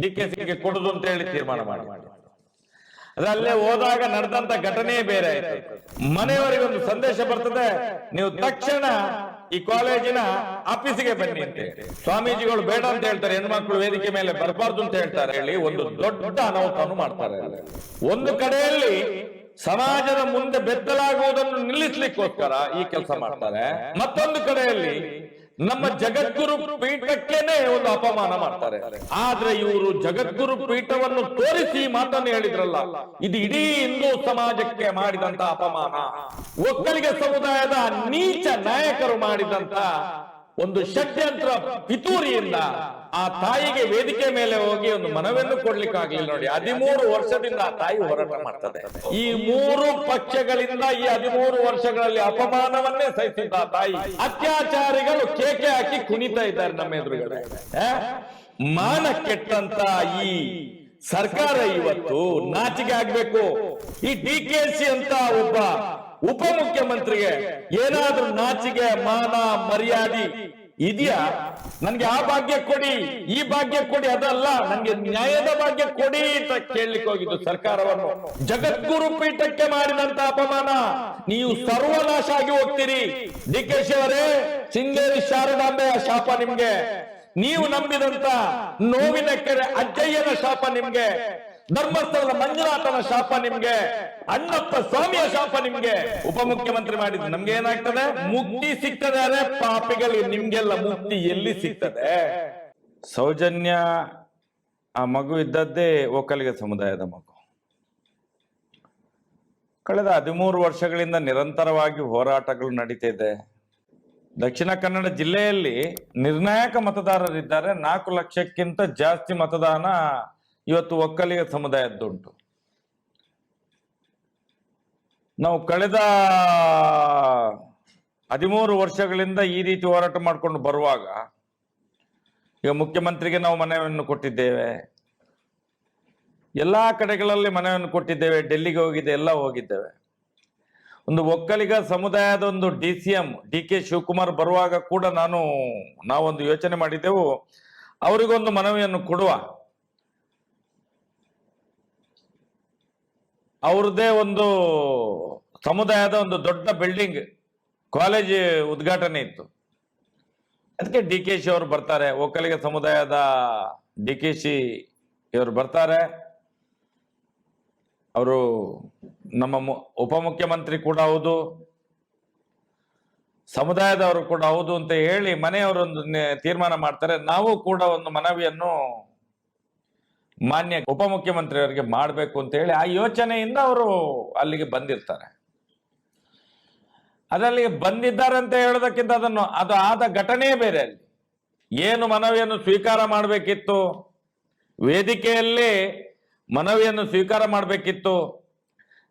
D K ಸಿಗೆ ಕೊಡುದು ಅಂತ ಹೇಳಿ ತೀರ್ಮಾನ ಮಾಡಿ ಅದಲ್ಲೇ ಹೋದಾಗ ನಡೆದಂತ ಘಟನೆ ಬೇರೆ ಆಯ್ತು. ಮನೆಯವರಿಗೆ ಒಂದು ಸಂದೇಶ ಬರ್ತದೆ. ನೀವು ತಕ್ಷಣ ಈ ಕಾಲೇಜಿನ ಆಫೀಸಿಗೆ ಬನ್ನಿ ಅಂತ ಸ್ವಾಮೀಜಿಗಳು ಬೇಡ ಅಂತ ಹೇಳ್ತಾರೆ. ಹೆಣ್ಮಕ್ಳು ವೇದಿಕೆ ಮೇಲೆ ಬರಬಾರ್ದು ಅಂತ ಹೇಳ್ತಾರೆ ಹೇಳಿ ಒಂದು ದೊಡ್ಡ ಅನಾಹುತವನ್ನು ಮಾಡ್ತಾರೆ. ಒಂದು ಕಡೆಯಲ್ಲಿ ಸಮಾಜದ ಮುಂದೆ ಬೆತ್ತಲಾಗುವುದನ್ನು ನಿಲ್ಲಿಸ್ಲಿಕ್ಕೋಸ್ಕರ ಈ ಕೆಲಸ ಮಾಡ್ತಾರೆ. ಮತ್ತೊಂದು ಕಡೆಯಲ್ಲಿ ನಮ್ಮ ಜಗದ್ಗುರು ಪೀಠಕ್ಕೇನೆ ಒಂದು ಅಪಮಾನ ಮಾಡ್ತಾರೆ. ಆದ್ರೆ ಇವರು ಜಗದ್ಗುರು ಪೀಠವನ್ನು ತೋರಿಸಿ ಮಾತನ್ನು ಹೇಳಿದ್ರಲ್ಲ ಇದು ಇಡೀ ಹಿಂದೂ ಸಮಾಜಕ್ಕೆ ಮಾಡಿದಂತ ಅಪಮಾನ. ಒಕ್ಕಲಿಗ ಸಮುದಾಯದ ನೀಚ ನಾಯಕರು ಮಾಡಿದಂತ ಒಂದು ಷಡ್ಯಂತ್ರ ಪಿತೂರಿಯಿಂದ ಆ ತಾಯಿಗೆ ವೇದಿಕೆ ಮೇಲೆ ಹೋಗಿ ಒಂದು ಮನವಿಯನ್ನು ಕೊಡ್ಲಿಕ್ಕಾಗ್ಲಿಲ್ಲ ನೋಡಿ. ಹದಿಮೂರು ವರ್ಷದಿಂದ ಆ ತಾಯಿ ಹೋರಾಟ ಮಾಡ್ತದೆ. ಈ ಮೂರು ಪಕ್ಷಗಳಿಂದ ಈ ಹದಿಮೂರು ವರ್ಷಗಳಲ್ಲಿ ಅಪಮಾನವನ್ನೇ ಸಹಿಸಿದ್ದ ಆ ತಾಯಿ ಅತ್ಯಾಚಾರಿಗಳು ಕೇಕೆ ಹಾಕಿ ಕುಣಿತಾ ಇದ್ದಾರೆ ನಮ್ಮ ಎದುರುಗಡೆ? ಮಾನ ಕೆಟ್ಟಂತ ಈ ಸರ್ಕಾರ ಇವತ್ತು ನಾಚಿಕೆ ಆಗ್ಬೇಕು. ಈ ಡಿ ಕೆ ಸಿ ಅಂತ ಒಬ್ಬ ಉಪಮುಖ್ಯಮಂತ್ರಿಗೆ ಏನಾದ್ರೂ ನಾಚಿಕೆ, ಮಾನ, ಮರ್ಯಾದೆ ಇದೆಯಾ? ನನ್ಗೆ ಆ ಭಾಗ್ಯ ಕೊಡಿ, ಈ ಭಾಗ್ಯ ಕೊಡಿ, ಅದಲ್ಲ, ನನ್ಗೆ ನ್ಯಾಯದ ಭಾಗ್ಯ ಕೊಡಿ ಅಂತ ಕೇಳಲಿಕ್ಕೆ ಹೋಗಿದ್ದು ಸರ್ಕಾರವನ್ನು. ಜಗದ್ಗುರು ಪೀಠಕ್ಕೆ ಮಾಡಿದಂತ ಅಪಮಾನ. ನೀವು ಸರ್ವನಾಶ ಆಗಿ ಹೋಗ್ತೀರಿ. ಡಿ ಕೆ ಶಿ ಅವರೇ ಸಿಂಗೇರಿ ಶಾರದಾಂಬೆಯ ಶಾಪ ನಿಮ್ಗೆ. ನೀವು ನಂಬಿದಂತ ನೋವಿನ ಕೆರೆ ಅಜ್ಜಯ್ಯನ ಶಾಪ ನಿಮ್ಗೆ. ಧರ್ಮಸ್ಥಳದ ಮಂಜುನಾಥನ ಶಾಪ ನಿಮ್ಗೆ, ಅಣ್ಣಪ್ಪ ಸ್ವಾಮಿಯ ಶಾಪ ನಿಮ್ಗೆ. ಉಪಮುಖ್ಯಮಂತ್ರಿ ಮಾಡಿದ್ರು ನಮ್ಗೆ ಏನಾಗ್ತದೆ? ಮುಕ್ತಿ ಸಿಗ್ತದೆ ಅರೆ ಪಾಪಿಗಳಿಗೆ ನಿಮ್ಗೆಲ್ಲ ಮುಕ್ತಿ ಎಲ್ಲಿ ಸಿಗ್ತದೆ? ಸೌಜನ್ಯ ಆ ಮಗು ಇದ್ದದ್ದೇ ಒಕ್ಕಲಿಗ ಸಮುದಾಯದ ಮಗು. ಕಳೆದ ಹದಿಮೂರು ವರ್ಷಗಳಿಂದ ನಿರಂತರವಾಗಿ ಹೋರಾಟಗಳು ನಡೀತಿದೆ. ದಕ್ಷಿಣ ಕನ್ನಡ ಜಿಲ್ಲೆಯಲ್ಲಿ ನಿರ್ಣಾಯಕ ಮತದಾರರಿದ್ದಾರೆ. ನಾಲ್ಕು ಲಕ್ಷಕ್ಕಿಂತ ಜಾಸ್ತಿ ಮತದಾನ ಇವತ್ತು ಒಕ್ಕಲಿಗ ಸಮುದಾಯದ್ದುಂಟು. ನಾವು ಕಳೆದ ಹದಿಮೂರು ವರ್ಷಗಳಿಂದ ಈ ರೀತಿ ಹೋರಾಟ ಮಾಡಿಕೊಂಡು ಬರುವಾಗ, ಈಗ ಮುಖ್ಯಮಂತ್ರಿಗೆ ನಾವು ಮನವಿಯನ್ನು ಕೊಟ್ಟಿದ್ದೇವೆ. ಎಲ್ಲಾ ಕಡೆಗಳಲ್ಲಿ ಮನವಿಯನ್ನು ಕೊಟ್ಟಿದ್ದೇವೆ. ಡೆಲ್ಲಿಗೆ ಹೋಗಿದ್ದೆ, ಎಲ್ಲ ಹೋಗಿದ್ದೇವೆ. ಒಂದು ಒಕ್ಕಲಿಗ ಸಮುದಾಯದ ಒಂದು D C M, D K Shivakumar ಬರುವಾಗ ಕೂಡ ನಾನು ನಾವೊಂದು ಯೋಚನೆ ಮಾಡಿದ್ದೆವು. ಅವರಿಗೊಂದು ಮನವಿಯನ್ನು ಕೊಡುವ ಅವ್ರದ್ದೇ ಒಂದು ಸಮುದಾಯದ ಒಂದು ದೊಡ್ಡ ಬಿಲ್ಡಿಂಗ್ ಕಾಲೇಜ್ ಉದ್ಘಾಟನೆ ಇತ್ತು. ಅದಕ್ಕೆ ಡಿ ಕೆ ಶಿ ಅವರು ಬರ್ತಾರೆ. ಒಕ್ಕಲಿಗ ಸಮುದಾಯದ ಡಿ ಕೆ ಶಿ ಇವರು ಬರ್ತಾರೆ. ಅವರು ನಮ್ಮ ಉಪಮುಖ್ಯಮಂತ್ರಿ ಕೂಡ ಹೌದು. ಸಮುದಾಯದವರು ಕೂಡ ಹೌದು ಅಂತ ಹೇಳಿ ಮನೆಯವರೊಂದು ತೀರ್ಮಾನ ಮಾಡ್ತಾರೆ. ನಾವು ಕೂಡ ಒಂದು ಮನವಿಯನ್ನು ಮಾನ್ಯ ಉಪಮುಖ್ಯಮಂತ್ರಿಯವರಿಗೆ ಮಾಡಬೇಕು ಅಂತ ಹೇಳಿ ಆ ಯೋಚನೆಯಿಂದ ಅವರು ಅಲ್ಲಿಗೆ ಬಂದಿರ್ತಾರೆ. ಅದಲ್ಲಿಗೆ ಬಂದಿದ್ದಾರೆ ಅಂತ ಹೇಳೋದಕ್ಕಿಂತ ಅದನ್ನು, ಅದು ಆದ ಘಟನೆಯೇ ಬೇರೆ ಅಲ್ಲಿ. ಏನು ಮನವಿಯನ್ನು ಸ್ವೀಕಾರ ಮಾಡಬೇಕಿತ್ತು? ವೇದಿಕೆಯಲ್ಲಿ ಮನವಿಯನ್ನು ಸ್ವೀಕಾರ ಮಾಡಬೇಕಿತ್ತು.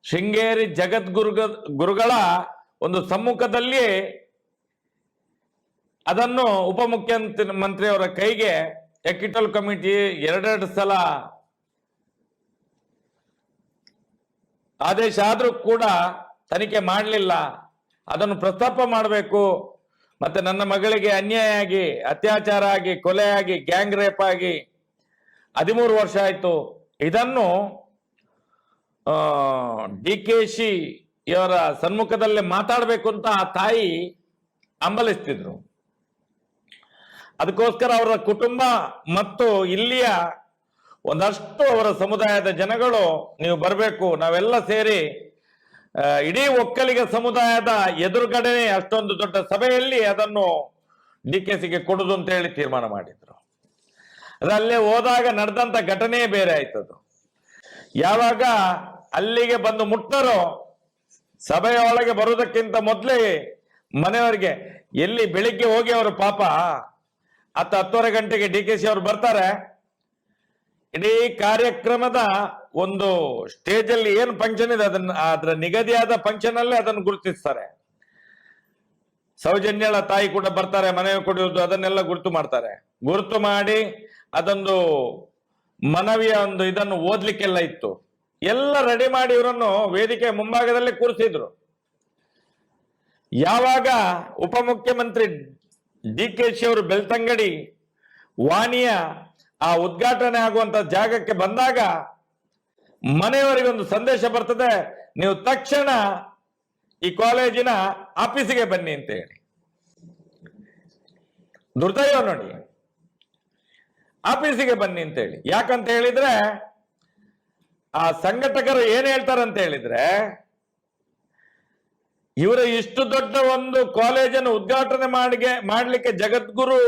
ಶೃಂಗೇರಿ ಜಗದ್ಗುರು ಗುರುಗಳ ಒಂದು ಸಮ್ಮುಖದಲ್ಲಿ ಅದನ್ನು ಉಪಮುಖ್ಯಮಂತ್ರಿ, ಮಂತ್ರಿಯವರ ಕೈಗೆ ಎಕ್ವಿಟಲ್ ಕಮಿಟಿ ಎರಡೆರಡು ಸಲ ಆದೇಶ ಆದರೂ ಕೂಡ ತನಿಖೆ ಮಾಡಲಿಲ್ಲ. ಅದನ್ನು ಪ್ರಸ್ತಾಪ ಮಾಡಬೇಕು. ಮತ್ತೆ ನನ್ನ ಮಗಳಿಗೆ ಅನ್ಯಾಯ ಆಗಿ, ಅತ್ಯಾಚಾರ ಆಗಿ, ಕೊಲೆ ಆಗಿ, ಗ್ಯಾಂಗ್ ರೇಪ್ ಆಗಿ ಹದಿಮೂರು ವರ್ಷ ಆಯ್ತು. ಇದನ್ನು ಡಿ ಕೆ ಶಿ ಇವರ ಸನ್ಮುಖದಲ್ಲೇ ಮಾತಾಡಬೇಕು ಅಂತ ಆ ತಾಯಿ ಹಂಬಲಿಸ್ತಿದ್ರು ಅದಕ್ಕೋಸ್ಕರ ಅವರ ಕುಟುಂಬ ಮತ್ತು ಇಲ್ಲಿಯ ಒಂದಷ್ಟು ಅವರ ಸಮುದಾಯದ ಜನಗಳು ನೀವು ಬರಬೇಕು. ನಾವೆಲ್ಲ ಸೇರಿ ಇಡೀ ಒಕ್ಕಲಿಗ ಸಮುದಾಯದ ಎದುರುಗಡೆ ಅಷ್ಟೊಂದು ದೊಡ್ಡ ಸಭೆಯಲ್ಲಿ ಅದನ್ನು ಡಿ ಕೆ ಸಿಗೆ ಕೊಡುದು ಅಂತ ಹೇಳಿ ತೀರ್ಮಾನ ಮಾಡಿದ್ರು. ಅದಲ್ಲೇ ಹೋದಾಗ ನಡೆದಂತ ಘಟನೆ ಬೇರೆ ಆಯ್ತದು. ಯಾವಾಗ ಅಲ್ಲಿಗೆ ಬಂದು ಮುಟ್ಟರೋ ಸಭೆಯ ಒಳಗೆ ಬರುವುದಕ್ಕಿಂತ ಮೊದಲೇ ಮನೆಯವರಿಗೆ, ಎಲ್ಲಿ ಬೆಳಿಗ್ಗೆ ಹೋಗಿ ಅವರು ಪಾಪ ಹತ್ತು ಹತ್ತುವರೆ ಗಂಟೆಗೆ ಡಿ ಕೆ ಸಿ ಅವರು ಬರ್ತಾರೆ. ಇಡೀ ಕಾರ್ಯಕ್ರಮದ ಒಂದು ಸ್ಟೇಜ್ ಅಲ್ಲಿ ಏನು ಫಂಕ್ಷನ್ ಇದೆ, ಅದನ್ನ, ಅದರ ನಿಗದಿಯಾದ ಫಂಕ್ಷನ್ ಅಲ್ಲೇ ಅದನ್ನು ಗುರುತಿಸ್ತಾರೆ. ಸೌಜನ್ಯಳ ತಾಯಿ ಕೂಡ ಬರ್ತಾರೆ, ಮನೆ ಕೊಡುವುದು ಅದನ್ನೆಲ್ಲ ಗುರುತು ಮಾಡ್ತಾರೆ. ಗುರುತು ಮಾಡಿ ಅದೊಂದು ಮನವಿಯ ಒಂದು ಇದನ್ನು ಓದ್ಲಿಕ್ಕೆಲ್ಲ ಇತ್ತು. ಎಲ್ಲ ರೆಡಿ ಮಾಡಿ ಇವರನ್ನು ವೇದಿಕೆ ಮುಂಭಾಗದಲ್ಲಿ ಕೂರಿಸಿದ್ರು. ಯಾವಾಗ ಉಪಮುಖ್ಯಮಂತ್ರಿ ಡಿ ಕೆ ಶಿ ಅವರು ಬೆಳ್ತಂಗಡಿ ವಾಣಿಯ ಆ ಉದ್ಘಾಟನೆ ಆಗುವಂತ ಜಾಗಕ್ಕೆ ಬಂದಾಗ ಮನೆಯವರಿಗೊಂದು ಸಂದೇಶ ಬರ್ತದೆ. ನೀವು ತಕ್ಷಣ ಈ ಕಾಲೇಜಿನ ಆಫೀಸಿಗೆ ಬನ್ನಿ ಅಂತ ಹೇಳಿ ದುರ್ದೈವ ನೋಡಿ. ಆಫೀಸಿಗೆ ಬನ್ನಿ ಅಂತ ಹೇಳಿ ಯಾಕಂತ ಹೇಳಿದ್ರೆ ಆ ಸಂಘಟಕರು ಏನ್ ಹೇಳ್ತಾರಂತ ಹೇಳಿದ್ರೆ ಇವರ ಇಷ್ಟು ದೊಡ್ಡ ಒಂದು ಕಾಲೇಜನ್ನು ಉದ್ಘಾಟನೆ ಮಾಡಿಗೆ, ಮಾಡಲಿಕ್ಕೆ ಜಗದ್ಗುರು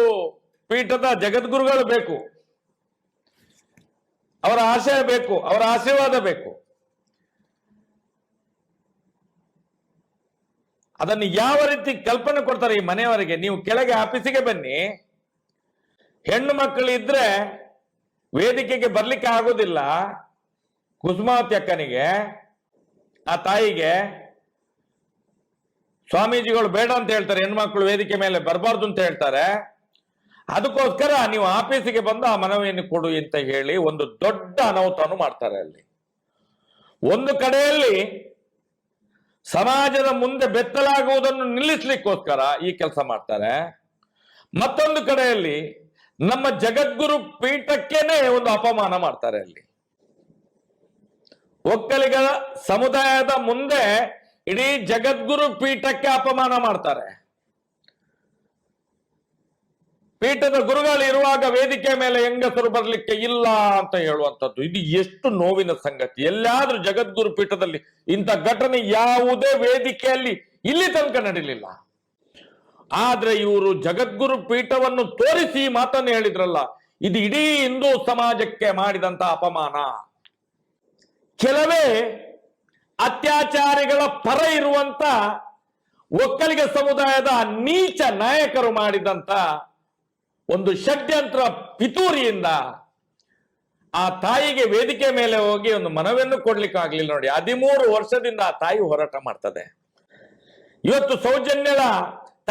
ಪೀಠದ ಜಗದ್ಗುರುಗಳು ಬೇಕು. ಅವರ ಆಶಯ ಬೇಕು, ಅವರ ಆಶೀರ್ವಾದ ಬೇಕು. ಅದನ್ನು ಯಾವ ರೀತಿ ಕಲ್ಪನೆ ಕೊಡ್ತಾರೆ ಈ ಮನೆಯವರಿಗೆ? ನೀವು ಕೆಳಗೆ ಆಫೀಸಿಗೆ ಬನ್ನಿ. ಹೆಣ್ಣು ಮಕ್ಕಳು ಇದ್ರೆ ವೇದಿಕೆಗೆ ಬರ್ಲಿಕ್ಕೆ ಆಗೋದಿಲ್ಲ. ಕುಸುಮಾವತಿ ಅಕ್ಕನಿಗೆ, ಆ ತಾಯಿಗೆ ಸ್ವಾಮೀಜಿಗಳು ಬೇಡ ಅಂತ ಹೇಳ್ತಾರೆ, ಹೆಣ್ಮಕ್ಳು ವೇದಿಕೆ ಮೇಲೆ ಬರಬಾರ್ದು ಅಂತ ಹೇಳ್ತಾರೆ. ಅದಕ್ಕೋಸ್ಕರ ನೀವು ಆಫೀಸಿಗೆ ಬಂದು ಆ ಮನವಿಯನ್ನು ಕೊಡು ಅಂತ ಹೇಳಿ ಒಂದು ದೊಡ್ಡ ಅನಾಹುತವನ್ನು ಮಾಡ್ತಾರೆ ಅಲ್ಲಿ. ಒಂದು ಕಡೆಯಲ್ಲಿ ಸಮಾಜದ ಮುಂದೆ ಬೆತ್ತಲಾಗುವುದನ್ನು ನಿಲ್ಲಿಸ್ಲಿಕ್ಕೋಸ್ಕರ ಈ ಕೆಲಸ ಮಾಡ್ತಾರೆ. ಮತ್ತೊಂದು ಕಡೆಯಲ್ಲಿ ನಮ್ಮ ಜಗದ್ಗುರು ಪೀಠಕ್ಕೇನೆ ಒಂದು ಅಪಮಾನ ಮಾಡ್ತಾರೆ ಅಲ್ಲಿ. ಒಕ್ಕಲಿಗರ ಸಮುದಾಯದ ಮುಂದೆ ಇಡೀ ಜಗದ್ಗುರು ಪೀಠಕ್ಕೆ ಅಪಮಾನ ಮಾಡ್ತಾರೆ. ಪೀಠದ ಗುರುಗಳು ಇರುವಾಗ ವೇದಿಕೆ ಮೇಲೆ ಹೆಂಗಸರು ಬರ್ಲಿಕ್ಕೆ ಇಲ್ಲ ಅಂತ ಹೇಳುವಂಥದ್ದು. ಇದು ಎಷ್ಟು ನೋವಿನ ಸಂಗತಿ. ಎಲ್ಲಾದ್ರೂ ಜಗದ್ಗುರು ಪೀಠದಲ್ಲಿ ಇಂಥ ಘಟನೆ ಯಾವುದೇ ವೇದಿಕೆಯಲ್ಲಿ ಇಲ್ಲಿ ತನಕ ನಡೀಲಿಲ್ಲ. ಆದ್ರೆ ಇವರು ಜಗದ್ಗುರು ಪೀಠವನ್ನು ತೋರಿಸಿ ಮಾತನ್ನು ಹೇಳಿದ್ರಲ್ಲ, ಇದು ಇಡೀ ಹಿಂದೂ ಸಮಾಜಕ್ಕೆ ಮಾಡಿದಂತ ಅಪಮಾನ. ಕೆಲವೇ ಅತ್ಯಾಚಾರಿಗಳ ಪರ ಇರುವಂತ ಒಕ್ಕಲಿಗ ಸಮುದಾಯದ ನೀಚ ನಾಯಕರು ಮಾಡಿದಂತ ಒಂದು ಷಡ್ಯಂತ್ರ ಪಿತೂರಿಯಿಂದ ಆ ತಾಯಿಗೆ ವೇದಿಕೆ ಮೇಲೆ ಹೋಗಿ ಒಂದು ಮನವಿಯನ್ನು ಕೊಡ್ಲಿಕ್ಕೆ ಆಗ್ಲಿಲ್ಲ ನೋಡಿ. ಹದಿಮೂರು ವರ್ಷದಿಂದ ಆ ತಾಯಿ ಹೋರಾಟ ಮಾಡ್ತದೆ. ಇವತ್ತು ಸೌಜನ್ಯಳ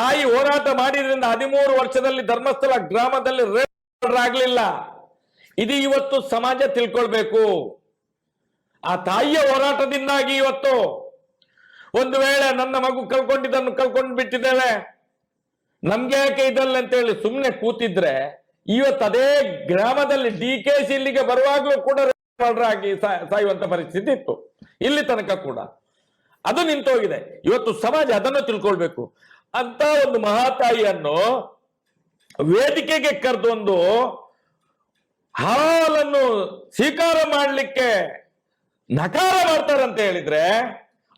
ತಾಯಿ ಹೋರಾಟ ಮಾಡಿದ್ರಿಂದ ಹದಿಮೂರು ವರ್ಷದಲ್ಲಿ ಧರ್ಮಸ್ಥಳ ಗ್ರಾಮದಲ್ಲಿ ರೇಪ್ ಆಗ್ಲಿಲ್ಲ ಇದು ಇವತ್ತು ಸಮಾಜ ತಿಳ್ಕೊಳ್ಬೇಕು. ಆ ತಾಯಿಯ ಹೋರಾಟದಿಂದಾಗಿ ಇವತ್ತು ಒಂದು ವೇಳೆ ನನ್ನ ಮಗು ಕಲ್ಕೊಂಡಿದ್ದನ್ನು ಕಲ್ಕೊಂಡು ಬಿಟ್ಟಿದ್ದೇವೆ ನಮ್ಗೆ ಯಾಕೆ ಇದಲ್ಲ ಅಂತ ಹೇಳಿ ಸುಮ್ಮನೆ ಕೂತಿದ್ರೆ ಇವತ್ತು ಅದೇ ಗ್ರಾಮದಲ್ಲಿ ಡಿ ಕೆ ಸಿ ಇಲ್ಲಿಗೆ ಬರುವಾಗಲೂ ಕೂಡ ಆಗಿ ಸಾಯುವಂತ ಪರಿಸ್ಥಿತಿ ಇತ್ತು. ಇಲ್ಲಿ ತನಕ ಕೂಡ. ಅದು ನಿಂತೋಗಿದೆ. ಇವತ್ತು ಸಮಾಜ ಅದನ್ನು ತಿಳ್ಕೊಳ್ಬೇಕು. ಅಂತ ಒಂದು ಮಹಾತಾಯಿಯನ್ನು ವೇದಿಕೆಗೆ ಕರೆದೊಂದು ಹಾಲನ್ನು ಸ್ವೀಕಾರ ಮಾಡಲಿಕ್ಕೆ ನಕಾರ ಮಾಡ್ತಾರಂತ ಹೇಳಿದ್ರೆ,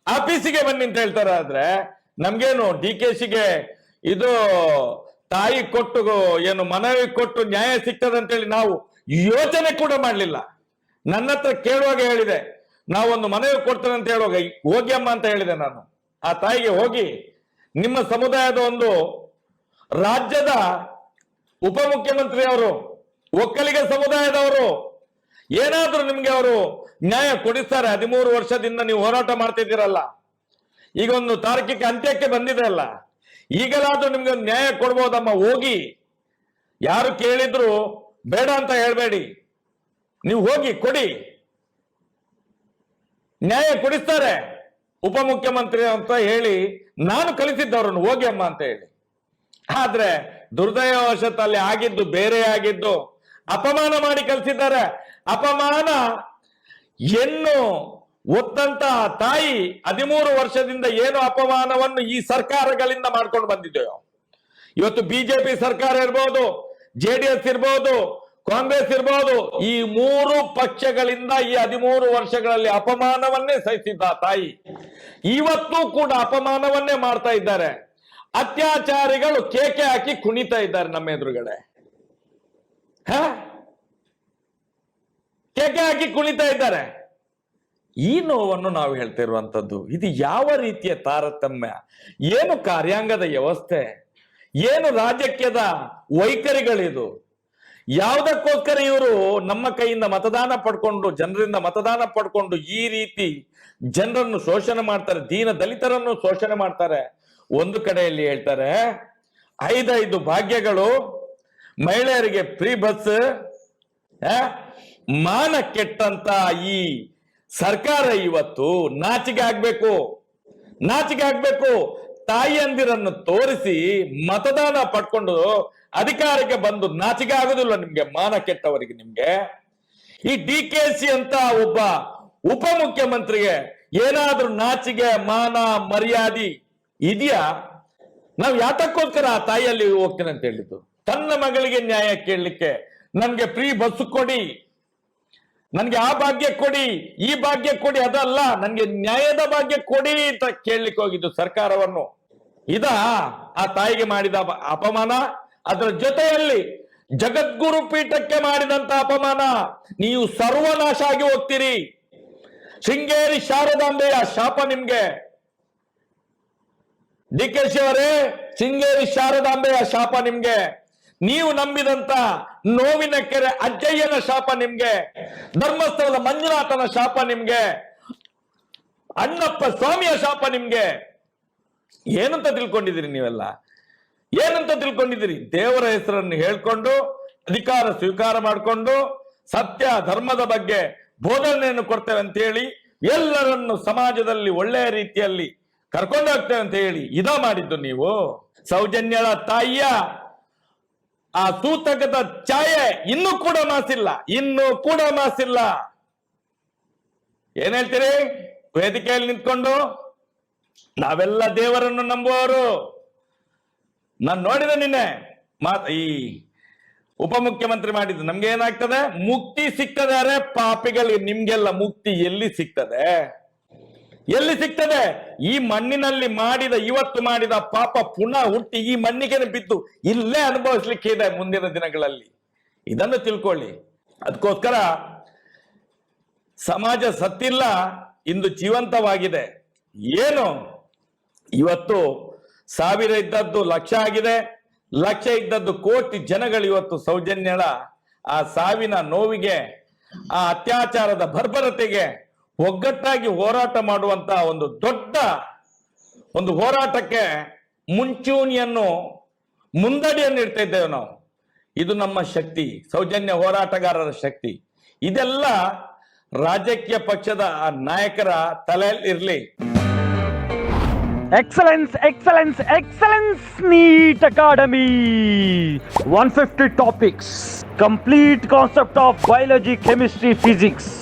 ಆಫೀಸಿಗೆ ಬನ್ನಿ ಅಂತ ಹೇಳ್ತಾರಾದ್ರೆ ನಮ್ಗೇನು ಡಿ ಕೆ ಸಿಗೆ ಇದು ತಾಯಿ ಕೊಟ್ಟು ಏನು ಮನವಿ ಕೊಟ್ಟು ನ್ಯಾಯ ಸಿಗ್ತದೆ ಅಂತೇಳಿ ನಾವು ಯೋಚನೆ ಕೂಡ ಮಾಡಲಿಲ್ಲ. ನನ್ನ ಹತ್ರ ಕೇಳುವಾಗ ಹೇಳಿದೆ, ನಾವೊಂದು ಮನವಿ ಕೊಡ್ತೇನೆ ಅಂತ ಹೇಳುವಾಗ ಹೋಗಿ ಅಮ್ಮ ಅಂತ ಹೇಳಿದೆ ನಾನು. ಆ ತಾಯಿಗೆ ಹೋಗಿ, ನಿಮ್ಮ ಸಮುದಾಯದ ಒಂದು ರಾಜ್ಯದ ಉಪಮುಖ್ಯಮಂತ್ರಿ ಅವರು ಒಕ್ಕಲಿಗ ಸಮುದಾಯದವರು, ಏನಾದ್ರೂ ನಿಮ್ಗೆ ಅವರು ನ್ಯಾಯ ಕೊಡಿಸ್ತಾರೆ. ಹದಿಮೂರು ವರ್ಷದಿಂದ ನೀವು ಹೋರಾಟ ಮಾಡ್ತಿದ್ದೀರಲ್ಲ. ಈಗ ಒಂದು ತಾರ್ಕಿಕ ಅಂತ್ಯಕ್ಕೆ ಬಂದಿದೆ ಅಲ್ಲ. ಈಗಲಾದ್ರೂ ನಿಮ್ಗೆ ನ್ಯಾಯ ಕೊಡ್ಬೋದಮ್ಮ, ಹೋಗಿ. ಯಾರು ಕೇಳಿದ್ರು ಬೇಡ ಅಂತ ಹೇಳ್ಬೇಡಿ. ನೀವು ಹೋಗಿ, ಕೊಡಿ. ನ್ಯಾಯ ಕೊಡಿಸ್ತಾರೆ. ಉಪಮುಖ್ಯಮಂತ್ರಿ ಅಂತ ಹೇಳಿ ನಾನು ಕಲಿಸಿದ್ದವ್ರನ್ನು ಹೋಗಿ ಅಮ್ಮ ಅಂತ ಹೇಳಿ. ಆದ್ರೆ ದುರ್ದೈವಶತ್ತಲ್ಲಿ ಆಗಿದ್ದು ಬೇರೆ ಆಗಿದ್ದು ಅಪಮಾನ ಮಾಡಿ ಕಲಿಸಿದ್ದಾರೆ ಅಪಮಾನ ಹೆಣ್ಣು ಒತ್ತಂತ ತಾಯಿ ಹದಿಮೂರು ವರ್ಷದಿಂದ ಏನು ಅಪಮಾನವನ್ನು ಈ ಸರ್ಕಾರಗಳಿಂದ ಮಾಡ್ಕೊಂಡು ಬಂದಿದ್ದೆಯೋ ಇವತ್ತು ಬಿಜೆಪಿ ಸರ್ಕಾರ ಇರ್ಬೋದು ಜೆ ಡಿ ಎಸ್ ಇರ್ಬೋದು, ಕಾಂಗ್ರೆಸ್ ಇರ್ಬೋದು, ಈ ಮೂರು ಪಕ್ಷಗಳಿಂದ ಈ ಹದಿಮೂರು ವರ್ಷಗಳಲ್ಲಿ ಅಪಮಾನವನ್ನೇ ಸಹಿಸಿದ್ದ ತಾಯಿ. ಇವತ್ತು ಕೂಡ ಅಪಮಾನವನ್ನೇ ಮಾಡ್ತಾ ಇದ್ದಾರೆ. ಅತ್ಯಾಚಾರಿಗಳು ಕೇಕೆ ಹಾಕಿ ಕುಣಿತಾ ಇದ್ದಾರೆ ನಮ್ಮ ಎದುರುಗಡೆ. ಹ? ಕೇಕೆ ಹಾಕಿ ಕುಣಿತಾ ಇದ್ದಾರೆ. ಈ ನೋವನ್ನು ನಾವು ಹೇಳ್ತಿರುವಂತದ್ದು ಇದು ಯಾವ ರೀತಿಯ ತಾರತಮ್ಯ? ಏನು ಕಾರ್ಯಾಂಗದ ವ್ಯವಸ್ಥೆ? ಏನು ರಾಜಕೀಯದ ವೈಖರಿಗಳಿದು? ಯಾವುದಕ್ಕೋಸ್ಕರ ಇವರು ನಮ್ಮ ಕೈಯಿಂದ ಮತದಾನ ಪಡ್ಕೊಂಡು, ಜನರಿಂದ ಮತದಾನ ಪಡ್ಕೊಂಡು ಈ ರೀತಿ ಜನರನ್ನು ಶೋಷಣೆ ಮಾಡ್ತಾರೆ, ದೀನ ದಲಿತರನ್ನು ಶೋಷಣೆ ಮಾಡ್ತಾರೆ? ಒಂದು ಕಡೆಯಲ್ಲಿ ಹೇಳ್ತಾರೆ, ಐದೈದು ಭಾಗ್ಯಗಳು ಮಹಿಳೆಯರಿಗೆ ಫ್ರೀ ಬಸ್ ಮಾನ ಕೆಟ್ಟಂತ ಈ ಸರ್ಕಾರ ಇವತ್ತು ನಾಚಿಗೆ ಆಗ್ಬೇಕು ನಾಚಿಗೆ ಆಗ್ಬೇಕು ತಾಯಿಯಂದಿರನ್ನು ತೋರಿಸಿ ಮತದಾನ ಪಡ್ಕೊಂಡು ಅಧಿಕಾರಕ್ಕೆ ಬಂದು ನಾಚಿಕೆ ಆಗುದಿಲ್ಲ ನಿಮ್ಗೆ, ಮಾನ ಕೆಟ್ಟವರಿಗೆ ನಿಮ್ಗೆ. ಈ ಡಿ ಕೆ ಸಿ ಅಂತ ಒಬ್ಬ ಉಪ ಮುಖ್ಯಮಂತ್ರಿಗೆ ಏನಾದ್ರೂ ನಾಚಿಗೆ ಮಾನ, ಮರ್ಯಾದೆ ಇದೆಯಾ? ನಾವು ಯಾತಕ್ಕೋಸ್ಕರ ಆ ತಾಯಿಯಲ್ಲಿ ಹೋಗ್ತೇನೆ ಅಂತ ಹೇಳಿದ್ದು. ತನ್ನ ಮಗಳಿಗೆ ನ್ಯಾಯ ಕೇಳಲಿಕ್ಕೆ ನನ್ಗೆ ಫ್ರೀ ಬಸ್ ಕೊಡಿ. ನನ್ಗೆ ಆ ಭಾಗ್ಯ ಕೊಡಿ, ಈ ಭಾಗ್ಯ ಕೊಡಿ, ಅದಲ್ಲ, ನನ್ಗೆ ನ್ಯಾಯದ ಭಾಗ್ಯ ಕೊಡಿ ಅಂತ ಕೇಳಲಿಕ್ಕೆ ಹೋಗಿದ್ದು ಸರ್ಕಾರವನ್ನು. ಇದ ಆ ತಾಯಿಗೆ ಮಾಡಿದ ಅಪ- ಅಪಮಾನ. ಅದರ ಜೊತೆಯಲ್ಲಿ ಜಗದ್ಗುರು ಪೀಠಕ್ಕೆ ಮಾಡಿದಂತ ಅಪಮಾನ. ನೀವು ಸರ್ವನಾಶ ಆಗಿ ಹೋಗ್ತೀರಿ. ಶೃಂಗೇರಿ ಶಾರದಾಂಬೆಯ ಶಾಪ ನಿಮ್ಗೆ. ಡಿ ಕೆ ಶಿ ಅವರೇ, ಶೃಂಗೇರಿ ಶಾರದಾಂಬೆಯ ಶಾಪ ನಿಮ್ಗೆ. ನೀವು ನಂಬಿದಂತ ನೋವಿನ ಕೆರೆ ಅಜ್ಜಯ್ಯನ ಶಾಪ ನಿಮ್ಗೆ, ಧರ್ಮಸ್ಥಳದ ಮಂಜುನಾಥನ ಶಾಪ ನಿಮ್ಗೆ, ಅಣ್ಣಪ್ಪ ಸ್ವಾಮಿಯ ಶಾಪ ನಿಮ್ಗೆ. ಏನಂತ ತಿಳ್ಕೊಂಡಿದ್ದೀರಿ ನೀವೆಲ್ಲ? ಏನಂತ ತಿಳ್ಕೊಂಡಿದ್ದೀರಿ? ದೇವರ ಹೆಸರನ್ನು ಹೇಳ್ಕೊಂಡು, ಅಧಿಕಾರ ಸ್ವೀಕಾರ ಮಾಡಿಕೊಂಡು, ಸತ್ಯ ಧರ್ಮದ ಬಗ್ಗೆ ಬೋಧನೆಯನ್ನು ಕೊಡ್ತೇವೆ ಅಂತ ಹೇಳಿ, ಎಲ್ಲರನ್ನು ಸಮಾಜದಲ್ಲಿ ಒಳ್ಳೆಯ ರೀತಿಯಲ್ಲಿ ಕರ್ಕೊಂಡು ಹೋಗ್ತೇವೆ ಅಂತ ಹೇಳಿ, ಇದ ಮಾಡಿದ್ದು ನೀವು. ಸೌಜನ್ಯಳ ತಾಯಿಯ ಆ ಸೂತಕದ ಛಾಯೆ ಇನ್ನೂ ಕೂಡ ಮಾಸಿಲ್ಲ, ಇನ್ನೂ ಕೂಡ ಮಾಸಿಲ್ಲ. ಏನ್ ಹೇಳ್ತೀರಿ? ವೇದಿಕೆಯಲ್ಲಿ ನಿಂತ್ಕೊಂಡು ನಾವೆಲ್ಲ ದೇವರನ್ನು ನಂಬುವವರು. ನಾನು ನೋಡಿದೆ ನಿನ್ನೆ, ಮಾ, ಈ ಉಪಮುಖ್ಯಮಂತ್ರಿ ಮಾಡಿದ್ದು. ನಮ್ಗೆ ಏನಾಗ್ತದೆ? ಮುಕ್ತಿ ಸಿಗ್ತದೆ ಅರೆ ಪಾಪಿಗಳಿಗೆ ನಿಮ್ಗೆಲ್ಲ ಮುಕ್ತಿ ಎಲ್ಲಿ ಸಿಗ್ತದೆ? ಎಲ್ಲಿ ಸಿಗ್ತದೆ? ಈ ಮಣ್ಣಿನಲ್ಲಿ ಮಾಡಿದ, ಇವತ್ತು ಮಾಡಿದ ಪಾಪ ಪುನಃ ಹುಟ್ಟಿ ಈ ಮಣ್ಣಿಗೆ ಬಿದ್ದು ಇಲ್ಲೇ ಅನುಭವಿಸ್ಲಿಕ್ಕೆ ಇದೆ ಮುಂದಿನ ದಿನಗಳಲ್ಲಿ. ಇದನ್ನು ತಿಳ್ಕೊಳ್ಳಿ. ಅದಕ್ಕೋಸ್ಕರ ಸಮಾಜ ಸತ್ತಿಲ್ಲ, ಇಂದು ಜೀವಂತವಾಗಿದೆ. ಏನು? ಇವತ್ತು ಸಾವಿರ ಇದ್ದದ್ದು ಲಕ್ಷ ಆಗಿದೆ. ಲಕ್ಷ ಇದ್ದದ್ದು ಕೋಟಿ ಜನಗಳು ಇವತ್ತು ಸೌಜನ್ಯಳ. ಆ ಸಾವಿನ ನೋವಿಗೆ, ಆ ಅತ್ಯಾಚಾರದ ಬರ್ಬರತೆಗೆ ಒಗ್ಗಟ್ಟಾಗಿ ಹೋರಾಟ ಮಾಡುವಂತ ಒಂದು ದೊಡ್ಡ ಒಂದು ಹೋರಾಟಕ್ಕೆ ಮುಂಚೂಣಿಯನ್ನು ಮುಂದಡಿಯನ್ನು ಇಡ್ತಾ ಇದ್ದೇವೆ ನಾವು ಇದು ನಮ್ಮ ಶಕ್ತಿ ಸೌಜನ್ಯ ಹೋರಾಟಗಾರರ ಶಕ್ತಿ ಇದೆಲ್ಲ ರಾಜಕೀಯ ಪಕ್ಷದ ನಾಯಕರ ತಲೆಯಲ್ಲಿ ಇರ್ಲಿ Excellence, excellence, excellence, NEET Academy. 150 topics, complete concept of biology, chemistry, physics.